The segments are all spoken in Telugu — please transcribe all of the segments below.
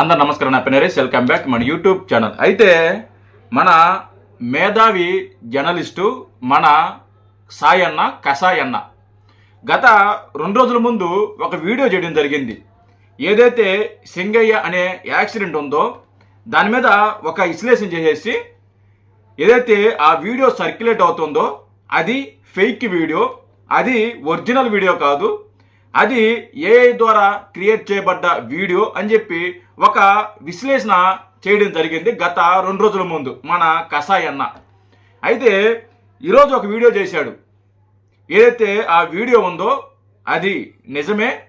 అందరు నమస్కారం నా పేరు వెల్కమ్ బ్యాక్ మన యూట్యూబ్ ఛానల్. అయితే మన మేధావి జర్నలిస్టు మన సాయన్న కసాయన్న గత రెండు రోజుల ముందు ఒక వీడియో చేయడం జరిగింది. ఏదైతే సింగయ్య అనే యాక్సిడెంట్ ఉందో దాని మీద ఒక విశ్లేషణ చేసేసి ఏదైతే ఆ వీడియో సర్క్యులేట్ అవుతుందో అది ఫేక్ వీడియో అది ఒరిజినల్ వీడియో కాదు అది ఏఐ ద్వారా క్రియేట్ చేయబడ్డ వీడియో అని చెప్పి ఒక విశ్లేషణ చేయడం జరిగింది గత రెండు రోజుల ముందు మన కసాయ్ అన్న. అయితే ఈరోజు ఒక వీడియో చేశాడు. ఏదైతే ఆ వీడియో ఉందో అది నిజమే.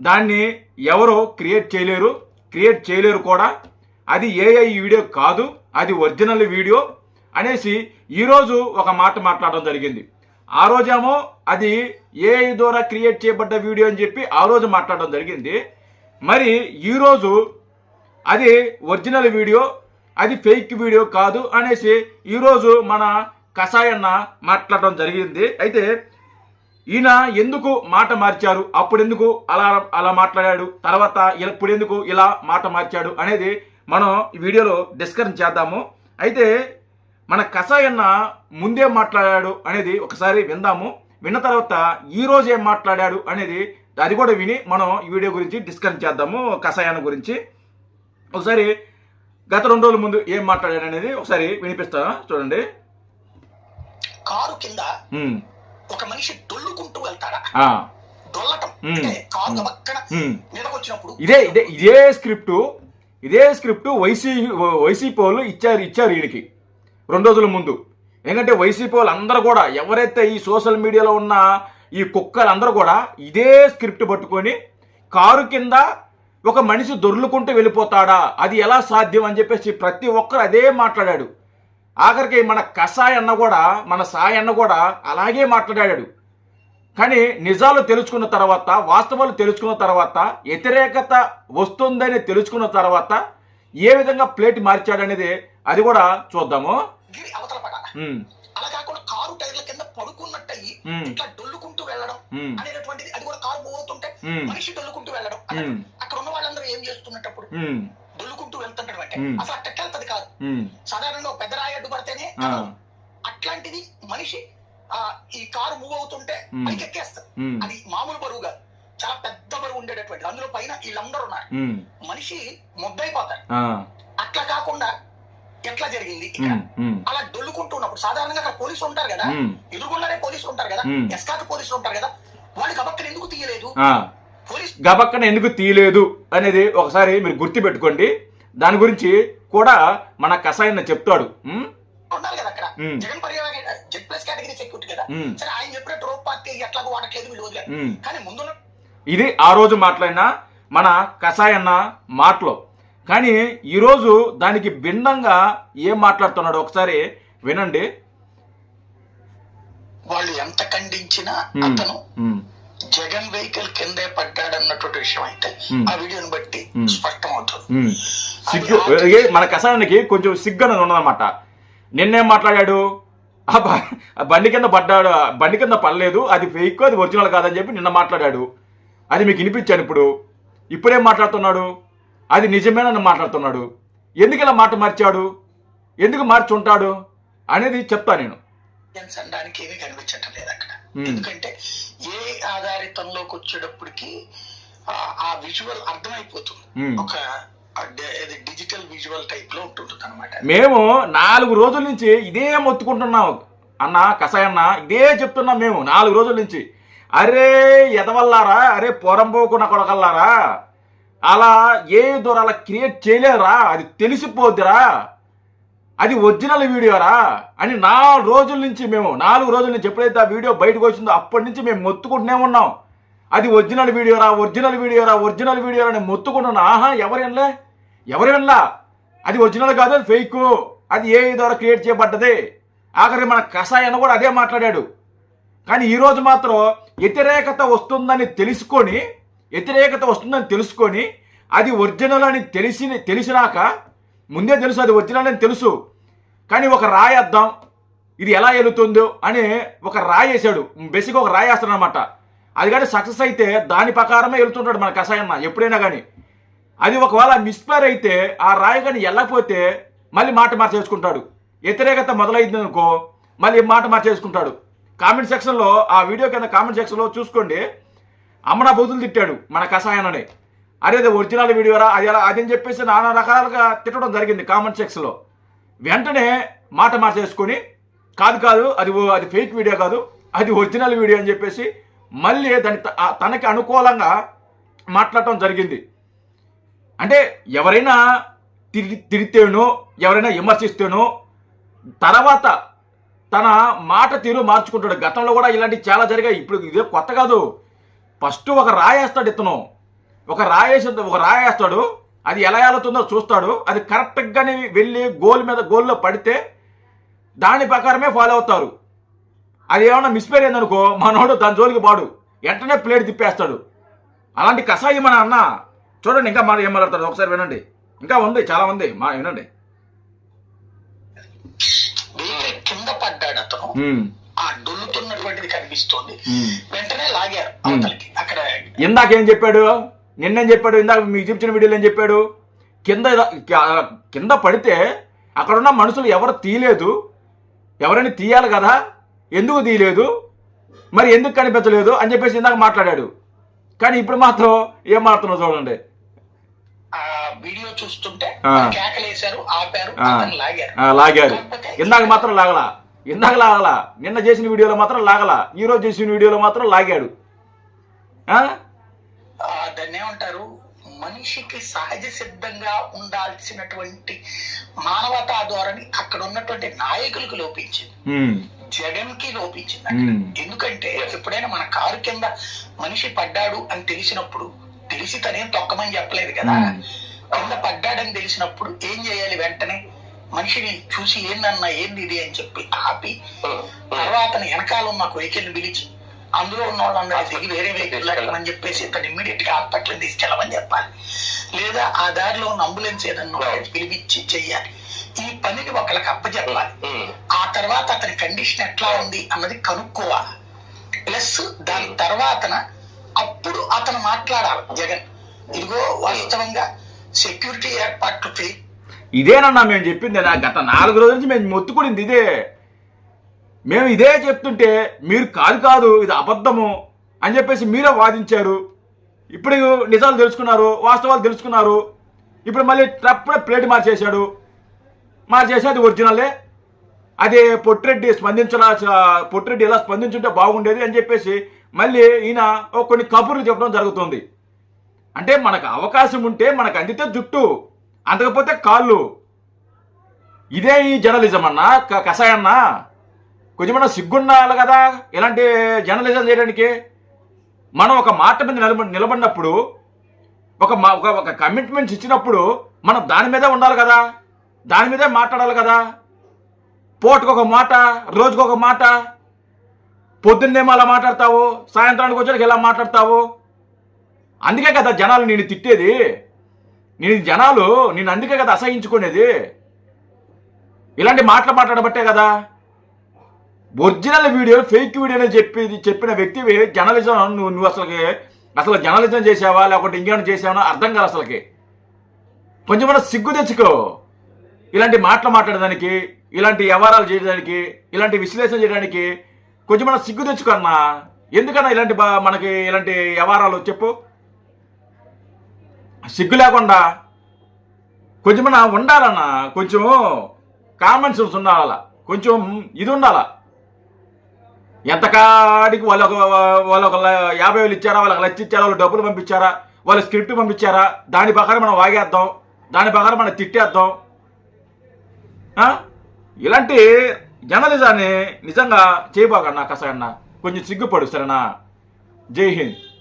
దాన్ని ఎవరో క్రియేట్ చేయలేరు. క్రియేట్ చేయలేరు కూడా. అది ఏఐ వీడియో కాదు. అది ఒరిజినల్ వీడియో అనేసి ఈరోజు ఒక మాట మాట్లాడడం జరిగింది. ఆ రోజేమో అది ఏఐ ద్వారా క్రియేట్ చేయబడ్డ వీడియో అని చెప్పి ఆ రోజు మాట్లాడడం జరిగింది. మరి ఈరోజు అది ఒరిజినల్ వీడియో అది ఫేక్ వీడియో కాదు అనేసి ఈరోజు మన కషాయన్న మాట్లాడడం జరిగింది. అయితే ఈయన ఎందుకు మాట మార్చారు? అప్పుడు ఎందుకు అలా అలా మాట్లాడాడు? తర్వాత ఇప్పుడు ఎందుకు ఇలా మాట మార్చాడు అనేది మనం ఈ వీడియోలో డిస్కషన్ చేద్దాము. అయితే మన కషాయన్న ముందే మాట్లాడాడు అనేది ఒకసారి విందాము. విన్న తర్వాత ఈ ఏం మాట్లాడాడు అనేది అది కూడా విని మనం ఈ వీడియో గురించి డిస్కస్ చేద్దాము కషాయాన్న గురించి. ఒకసారి గత రెండు రోజుల ముందు ఏం మాట్లాడాడు అనేది ఒకసారి వినిపిస్తా చూడండి. కారు కింద ఒక మనిషి దొల్లుకుంటూ వెళ్తాడా? ఇదే ఇదే ఇదే స్క్రిప్ట్ ఇదే స్క్రిప్ట్ వైసీ వైసీపీ వాళ్ళు ఇచ్చారు ఇచ్చారు వీడికి రెండు రోజుల ముందు. ఎందుకంటే వైసీపీ వాళ్ళు అందరూ కూడా ఎవరైతే ఈ సోషల్ మీడియాలో ఉన్న ఈ కుక్కలు అందరూ కూడా ఇదే స్క్రిప్ట్ పట్టుకొని కారు కింద ఒక మనిషి దొర్లుకుంటూ వెళ్ళిపోతాడా? అది ఎలా సాధ్యం అని చెప్పేసి ప్రతి ఒక్కరు అదే మాట్లాడాడు. ఆఖరికి మన కసాయ్ అన్న కూడా మన సాయి అన్న కూడా అలాగే మాట్లాడాడు. కానీ నిజాలు తెలుసుకున్న తర్వాత వాస్తవాలు తెలుసుకున్న తర్వాత వ్యతిరేకత వస్తుందని తెలుసుకున్న తర్వాత ఏ విధంగా ప్లేట్ మార్చాడనేది అది కూడా చూద్దాము. అలా కాకుండా కారు టైర్ల కింద పడుకున్నట్టు అయ్యి మ్మ్. ఇట్లా డొల్లుకుంటూ వెళ్ళడం ఉమ్, అనేటటువంటిది అది కూడా కారు మూవ్ అవుతుంటే మ్మ్. మనిషి డొల్లుకుంటూ వెళ్ళడం. అక్కడ ఉన్న వాళ్ళందరూ ఏం చేస్తున్నప్పుడు దొల్లుకుంటూ వెళ్తుంటారు అంటే. అసలు అట్ట వెళ్తది కాదు. సాధారణంగా పెద్ద రాయి అడ్డు పడితేనే ఆ, అట్లాంటిది మనిషి ఆ ఈ కారు మూవ్ అవుతుంటే. పైకి ఎక్కేస్తారు అది మామూలు బరువు కాదు. చాలా పెద్ద బరువు ఉండేటటువంటి అందులో పైన వీళ్ళందరూ ఉన్నారు మనిషి ముద్దైపోతారు అట్లా కాకుండా ఎట్లా జరిగింది? అలా డొల్లుకుంటూ ఉన్నప్పుడు సాధారణంగా అక్కడ పోలీసులు ఉంటారు కదా? ఎదురుగుండానే పోలీసులు ఉంటారు కదా. ఎస్కాట్ పోలీసులు ఉంటారు కదా? వాళ్ళు కబక్కని ఎందుకు తీయలేదు? గబక్కన ఎందుకు తీయలేదు అనేది ఒకసారి మీరు గుర్తుపెట్టుకోండి. దాని గురించి కూడా మన కసాయన్న చెప్తాడు. ఉండాలి కదా అక్కడ. జగన్ పర్యావరణ జెడ్ ప్లస్ కేటగిరీ సెక్యూరిటీ కదా. సరే ఆయన చెప్పినట్టు రోప్ పార్టీ ఎట్లాగో వాడట్లేదు వీళ్ళు వదిలేదు ఉమ్. కానీ ముందున్న ఇది ఆ రోజు మాట్లాడిన మన కషాయన్న మాటలు. కానీ ఈరోజు దానికి భిన్నంగా ఏం మాట్లాడుతున్నాడు ఒకసారి వినండి. వాళ్ళు ఎంత ఖండించినా అతను జగన్ వెహికల్ కిందే పడ్డాడన్నటువంటి విషయం అయితే. ఆ వీడియోని బట్టి. స్పష్టం అవుతుంది. సిగ్గు మన కషాయానికి కొంచెం సిగ్గు అనేది ఉన్నదన్నమాట. నిన్నేం మాట్లాడాడు? ఆ బండి కింద పడ్డాడు బండి కింద పడలేదు అది ఫేక్ అది ఒరిజినల్ కాదని చెప్పి నిన్న మాట్లాడాడు. అది మీకు వినిపించాను ఇప్పుడు. ఇప్పుడేం మాట్లాడుతున్నాడు? అది నిజమేనని మాట్లాడుతున్నాడు. ఎందుకు ఇలా మాట మార్చాడు? ఎందుకు మార్చి ఉంటాడు అనేది చెప్తా నేను. అనడానికి ఏమీ కనిపించటం లేదు అక్కడ. మ్మ్. ఎందుకంటే ఏ ఆధారితంలోకి వచ్చేటప్పటికి ఆ- విజువల్ అర్థమైపోతుంది. మ్మ్. ఒక డిజిటల్ విజువల్ టైప్లో ఉంటుంటుంది అనమాట మేము నాలుగు రోజుల నుంచి ఇదే మొత్తుకుంటున్నాం. అన్న కసాయన్న ఇదే చెప్తున్నాం మేము నాలుగు రోజుల నుంచి. అరే ఎదవల్లారా? అరే పొరంపోకున్న కొడకల్లారా? అలా ఏ అలా క్రియేట్ చేయలేరా అది తెలిసిపోద్దిరా. అది ఒరిజినల్ వీడియోరా అని నాలుగు రోజుల నుంచి మేము నాలుగు రోజుల నుంచి ఎప్పుడైతే ఆ వీడియో బయటకు వచ్చిందో అప్పటి నుంచి మేము మొత్తుకుంటూనే ఉన్నాం. అది ఒరిజినల్ వీడియోరా ఒరిజినల్ వీడియోరా ఒరిజినల్ వీడియోరా అని మొత్తుకుంటున్నా ఆహా ఎవరు వినలే? ఎవరు వినలా? అది ఒరిజినల్ కాదు అది ఫేక్. అది ఏ ద్వారా క్రియేట్ చేయబడ్డది? ఆఖరి మన కషాయన కూడా అదే మాట్లాడాడు. కానీ ఈరోజు మాత్రం వ్యతిరేకత వస్తుందని తెలుసుకొని వ్యతిరేకత వస్తుందని తెలుసుకొని అది ఒరిజినల్ అని తెలిసి తెలిసినాక ముందే తెలుసు అది ఒరిజినల్ అని తెలుసు. కానీ ఒక రాయేద్దాం ఇది ఎలా వెళుతుందో అని ఒక రాయి వేసాడు బేసిక్గా ఒక రాయి వేస్తాడు అనమాట అది కానీ సక్సెస్ అయితే దాని ప్రకారమే వెళ్తుంటాడు మన కషాయన్న ఎప్పుడైనా కానీ. అది ఒకవేళ మిస్ఫైర్ అయితే ఆ రాయి కానీ వెళ్ళకపోతే మళ్ళీ మాట మార్చేసుకుంటాడు. వ్యతిరేకత మొదలైంది అనుకో మళ్ళీ మాట మార్చేసుకుంటాడు. కామెంట్ సెక్షన్లో ఆ వీడియో కింద కామెంట్ సెక్షన్లో చూసుకోండి. అమ్మన బూతులు తిట్టాడు మన కషాయనని అరే అది ఒరిజినల్ వీడియోరా అది అలా అది అని చెప్పేసి నానా రకాలుగా తిట్టడం జరిగింది కామెంట్ సెక్షన్లో వెంటనే మాట మార్చేసుకొని కాదు కాదు అది అది ఫేక్ వీడియో కాదు అది ఒరిజినల్ వీడియో అని చెప్పేసి మళ్ళీ దాని త- తనకి అనుకూలంగా మాట్లాడటం జరిగింది. అంటే ఎవరైనా తిరిగి తిరిగితేనో ఎవరైనా విమర్శిస్తేనో తర్వాత తన మాట తీరు మార్చుకుంటాడు. గతంలో కూడా ఇలాంటివి చాలా జరిగాయి. ఇప్పుడు ఇదే కొత్త కాదు. ఫస్ట్ ఒక రాయేస్తాడు ఇతను. ఒక రాయేసి ఒక రాయేస్తాడు. అది ఎలా వెళ్తుందో చూస్తాడు. అది కరెక్ట్గానే వెళ్ళి గోల్ మీద గోల్లో పడితే దాని ప్రకారమే ఫాలో అవుతారు. అది ఏమన్నా మిస్పేర్ అయిందనుకో మనోడు దాని జోలికి పాడు. వెంటనే ప్లేట్ తిప్పేస్తాడు. అలాంటి కషాయి మన అన్న. చూడండి ఇంకా మాట ఏం మాట్లాడతాడు? ఒకసారి వినండి. ఇంకా ఉంది చాలా ఉంది. మా వినండి. కింద డొల్లుతున్నటువంటిది కనిపిస్తోంది. వెంటనే లాగారు అవతలకి. అక్కడ ఇందాక ఏం చెప్పాడు? నిన్నేం చెప్పాడు? ఇందాక మీకు చూపించిన వీడియోలో ఏం చెప్పాడు? కింద కింద పడితే అక్కడున్న మనుషులు ఎవరు తీయలేదు? ఎవరైనా తీయాలి కదా? ఎందుకు తీయలేదు? మరి ఎందుకు కనిపించలేదు? అని చెప్పేసి ఇందాక మాట్లాడాడు. కానీ ఇప్పుడు మాత్రం ఏం మాట్లాడుతున్నావు చూడండి. వీడియో చూస్తుంటే. కేకలేశారు ఆపారు లాగారు. లాగారు. ఇందాక మాత్రం లాగలా. ఇందాక లాగలా. నిన్న చేసిన వీడియోలో మాత్రం లాగలా. ఈ రోజు చేసిన వీడియోలో మాత్రం లాగాడు. దాన్ని ఏమంటారు? మనిషికి సహజ సిద్ధంగా ఉండాల్సినటువంటి మానవతా ధోరణి అక్కడ ఉన్నటువంటి నాయకులకు లోపించింది. జగన్కి లోపించింది ఎందుకంటే ఎప్పుడైనా మన కారు కింద మనిషి పడ్డాడు అని తెలిసినప్పుడు తెలిసి తనేం తొక్కమని చెప్పలేదు కదా. కింద పడ్డాడని తెలిసినప్పుడు ఏం చేయాలి వెంటనే? మనిషిని చూసి ఏందన్నా ఏంది ఇది అని చెప్పి తర్వాత వెనకాల ఉన్న ఒక వెహికల్ పిలిచి అందులో ఉన్న వాళ్ళందరూ దిగి వేరే వెహికల్ వెళ్ళమని చెప్పేసి ఇతను ఇమ్మీడియట్గా హాస్పిటల్ తీసుకెళ్ళమని చెప్పాలి. లేదా ఆ దారిలో ఉన్న అంబులెన్స్ ఏదన్నా పిలిపించి చెయ్యాలి. ఈ పనిని ఒకళ్ళకి అప్పచెప్పాలి ఆ తర్వాత అతని కండిషన్ ఎట్లా ఉంది అన్నది కనుక్కోవాలి. ప్లస్ దాని తర్వాతన అప్పుడు అతను మాట్లాడాలి జగన్. ఇదిగో వాస్తవంగా సెక్యూరిటీ ఏర్పాట్లు ఇదేనన్నా మేము చెప్పింది నా గత నాలుగు రోజుల నుంచి మేము మొత్తుకునింది ఇదే. మేము ఇదే చెప్తుంటే మీరు కాదు కాదు ఇది అబద్ధము అని చెప్పేసి మీరే వాదించారు. ఇప్పుడు నిజాలు తెలుసుకున్నారు వాస్తవాలు తెలుసుకున్నారు. ఇప్పుడు మళ్ళీ ట్రప్పుడే ప్లేట్ మార్చేశాడు. మార్చేసి అది ఒరిజినలే. అదే పొట్టిరెడ్డి స్పందించిన పొట్టిరెడ్డి ఎలా స్పందించుంటే బాగుండేది అని చెప్పేసి మళ్ళీ ఈయన ఓ కొన్ని కబుర్లు చెప్పడం జరుగుతుంది. అంటే మనకు అవకాశం ఉంటే మనకు అందితే జుట్టు అందకపోతే కాళ్ళు. ఇదే ఈ జర్నలిజం అన్నా క- కషాయన్నా కొంచెమన్నా సిగ్గుండాలి కదా. ఇలాంటి జర్నలిజం చేయడానికి మనం ఒక మాట మీద నిలబ నిలబడినప్పుడు ఒక మా- ఒక ఒక కమిట్మెంట్స్ ఇచ్చినప్పుడు మనం దాని మీదే ఉండాలి కదా. దాని మీదే మాట్లాడాలి కదా. పూటకు ఒక మాట రోజుకు ఒక మాట పొద్దున్నేమో అలా మాట్లాడతావు సాయంత్రానికి వచ్చాక ఇలా మాట్లాడతావు? అందుకే కదా జనాలు నేను తిట్టేది. నేను జనాలు నేను అందుకే కదా అసహించుకునేది. ఇలాంటి మాటలు మాట్లాడబట్టే కదా. ఒరిజినల్ వీడియో ఫేక్ వీడియో అని చెప్పి చెప్పిన వ్యక్తివి జర్నలిజం నువ్వు నువ్వు అసలుకి అసలు జర్నలిజం చేసావా లేకపోతే ఇంకేమైనా చేసావా అర్థం కాదు అసలుకి. కొంచెం మన సిగ్గు తెచ్చుకో. ఇలాంటి మాటలు మాట్లాడడానికి ఇలాంటి వ్యవహారాలు చేయడానికి ఇలాంటి విశ్లేషణ చేయడానికి కొంచెం మన సిగ్గు తెచ్చుకన్నా ఎందుకన్నా ఇలాంటి మనకి ఇలాంటి వ్యవహారాలు చెప్పు. సిగ్గు లేకుండా కొంచెం ఉండాలన్నా కొంచెం కామన్ సెన్స్ ఉండాల కొంచెం ఇది ఉండాలా. ఎంతకాడికి వాళ్ళు ఒక వాళ్ళు ఒక ల- యాభై వేలు ఇచ్చారా? వాళ్ళకి లక్ష ఇచ్చారా? వాళ్ళు డబ్బులు పంపించారా? వాళ్ళు స్క్రిప్ట్ పంపించారా? దాని ప్రకారం మనం వాగేద్దాం. దాని ప్రకారం మనం తిట్టేద్దాం. ఇలాంటి జర్నలిజాన్ని నిజంగా చేయబోకన్నా కసాయన్న కొంచెం సిగ్గుపడు సరేనా? జై హింద్.